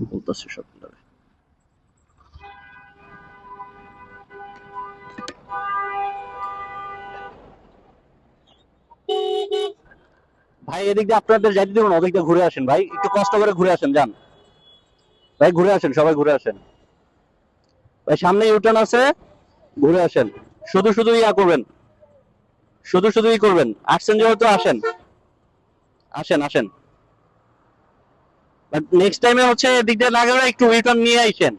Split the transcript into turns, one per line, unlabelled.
বলতেছি সব ভাই, এদিক দিয়ে আপনাদের যাইতে দেবো না, ওদিক দিয়ে ঘুরে আসেন ভাই। একটু কষ্ট করে ঘুরে আসেন, যান। ভাই, ঘুরে আসেন, সবাই ঘুরে আসেন। ভাই, সামনে ইউটার্ন আছে, ঘুরে আসেন। শুধু শুধু ইয়া করবেন। শুধু শুধু ই করবেন। আসছেন যেহেতু, আসেন। আসেন আসেন। বাট নেক্সট টাইমে হচ্ছে দিক দিয়ে না একটু রিটার্ন নিয়ে আইসেন।